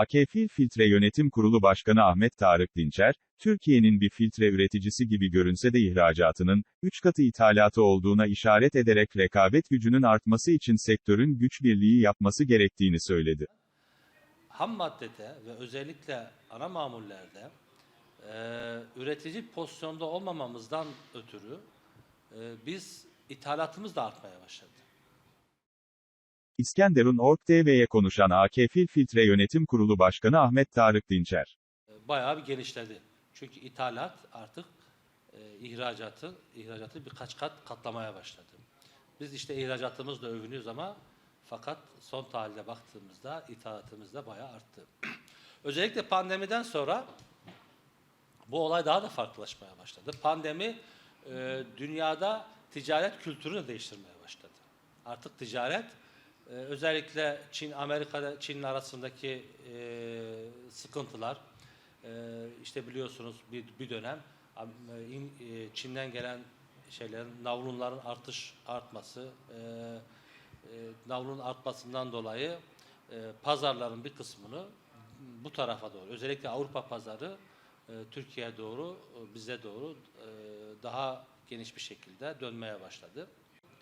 AKFİL Filtre Yönetim Kurulu Başkanı Ahmet Tarık Dinçer, Türkiye'nin bir filtre üreticisi gibi görünse de ihracatının, 3 katı ithalatı olduğuna işaret ederek rekabet gücünün artması için sektörün güç birliği yapması gerektiğini söyledi. ham maddede ve özellikle ana mamullerde e, üretici pozisyonda olmamamızdan ötürü e, biz ithalatımız da artmaya başladı. İskenderun Ork TV'ye konuşan AKFİL Filtre Yönetim Kurulu Başkanı Ahmet Tarık Dinçer. Bayağı bir genişledi. Çünkü ithalat artık e, ihracatı ihracatı birkaç kat katlamaya başladı. Biz işte ihracatımızla övünüyoruz ama fakat son tahlile baktığımızda ithalatımız da bayağı arttı. Özellikle pandemiden sonra bu olay daha da farklılaşmaya başladı. Pandemi e, dünyada ticaret kültürünü değiştirmeye başladı. Artık ticaret e, özellikle Çin, Amerika, Çin'in arasındaki e, sıkıntılar, e, işte biliyorsunuz bir, bir dönem e, e, Çin'den gelen şeylerin, navlunların artış artması, e, e, navlunun artmasından dolayı e, pazarların bir kısmını bu tarafa doğru, özellikle Avrupa pazarı e, Türkiye'ye doğru, e, bize doğru e, daha geniş bir şekilde dönmeye başladı.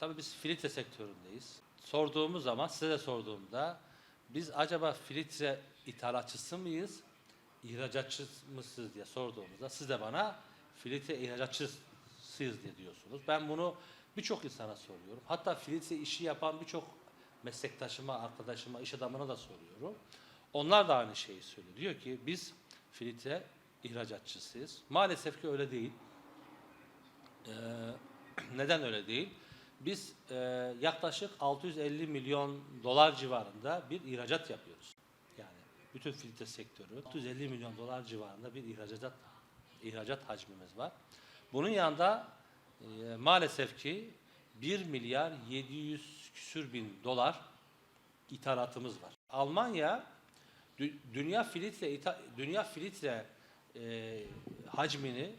Tabii biz filtre sektöründeyiz. Sorduğumuz zaman, size sorduğumda biz acaba filtre ithalatçısı mıyız, ihracatçı mısınız diye sorduğumuzda siz de bana filtre ihracatçısıyız diye diyorsunuz. Ben bunu birçok insana soruyorum. Hatta filtre işi yapan birçok meslektaşıma, arkadaşıma, iş adamına da soruyorum. Onlar da aynı şeyi söylüyor. Diyor ki biz filtre ihracatçısıyız. Maalesef ki öyle değil. Ee, neden öyle değil? Biz e, yaklaşık 650 milyon dolar civarında bir ihracat yapıyoruz. Yani bütün filtre sektörü 650 milyon dolar civarında bir ihracat ihracat hacmimiz var. Bunun yanında e, maalesef ki 1 milyar 700 küsür bin dolar ithalatımız var. Almanya dü- dünya filtre dünya filtre e, hacmini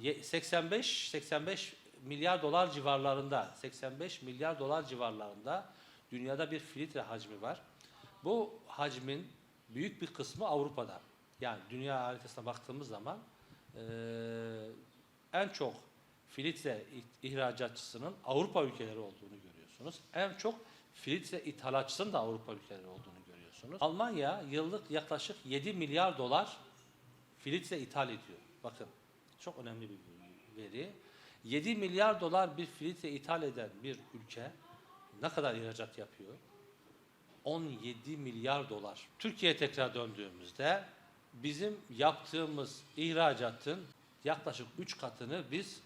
ye- 85 85 milyar dolar civarlarında 85 milyar dolar civarlarında dünyada bir filtre hacmi var. Bu hacmin büyük bir kısmı Avrupa'da. Yani dünya haritasına baktığımız zaman eee, en çok filtre ih- ihracatçısının Avrupa ülkeleri olduğunu görüyorsunuz. En çok filtre ithalatçısının da Avrupa ülkeleri olduğunu görüyorsunuz. Almanya yıllık yaklaşık 7 milyar dolar filtre ithal ediyor. Bakın çok önemli bir veri. 7 milyar dolar bir filtre ithal eden bir ülke ne kadar ihracat yapıyor? 17 milyar dolar. Türkiye'ye tekrar döndüğümüzde bizim yaptığımız ihracatın yaklaşık 3 katını biz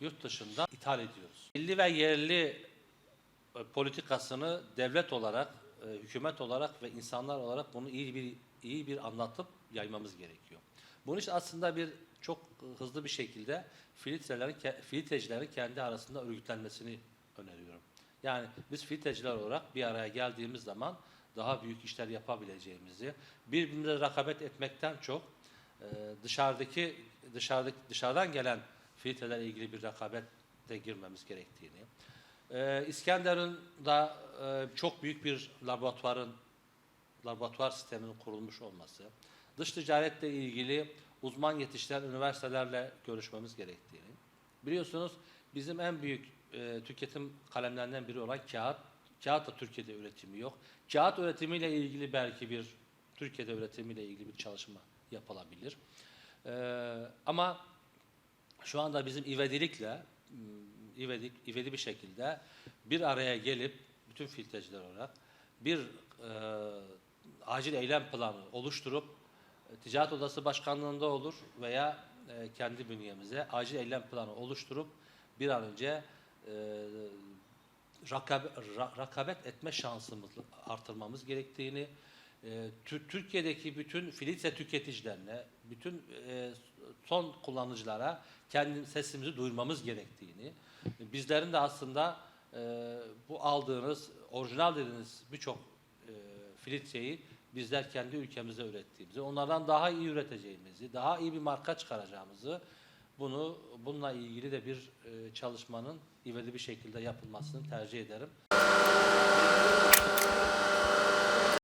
yurt dışında ithal ediyoruz. Milli ve yerli e, politikasını devlet olarak, e, hükümet olarak ve insanlar olarak bunu iyi bir iyi bir anlatıp yaymamız gerekiyor. Bunun için aslında bir çok hızlı bir şekilde filtrelerin filtrecilerin kendi arasında örgütlenmesini öneriyorum. Yani biz filtreciler olarak bir araya geldiğimiz zaman daha büyük işler yapabileceğimizi, birbirimize rekabet etmekten çok e, dışarıdaki dışarıdaki dışarıdan gelen filtrelerle ilgili bir rekabete girmemiz gerektiğini, ee, e, çok büyük bir laboratuvarın laboratuvar sisteminin kurulmuş olması, dış ticaretle ilgili uzman yetiştiren üniversitelerle görüşmemiz gerektiğini. Biliyorsunuz bizim en büyük e, tüketim kalemlerinden biri olan kağıt. Kağıt da Türkiye'de üretimi yok. Kağıt üretimiyle ilgili belki bir Türkiye'de üretimiyle ilgili bir çalışma yapılabilir. Ee, ama şu anda bizim ivedilikle ivedik, ivedi bir şekilde bir araya gelip bütün filtreciler olarak bir e, acil eylem planı oluşturup e, Ticaret Odası Başkanlığında olur veya e, kendi bünyemize acil eylem planı oluşturup bir an önce e, rakabe- ra- rakabet etme şansımızı artırmamız gerektiğini, e, Tür- Türkiye'deki bütün filtre tüketicilerine, bütün e, son kullanıcılara kendi sesimizi duyurmamız gerektiğini, bizlerin de aslında e, bu aldığınız, orijinal dediğiniz birçok e, filtreyi bizler kendi ülkemizde ürettiğimizi, onlardan daha iyi üreteceğimizi, daha iyi bir marka çıkaracağımızı, bunu bununla ilgili de bir e, çalışmanın ivedi bir şekilde yapılmasını tercih ederim.